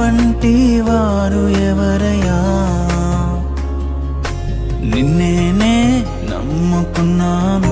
వంటి వారు ఎవరయా నిన్నేనే నమ్ముకున్నాను.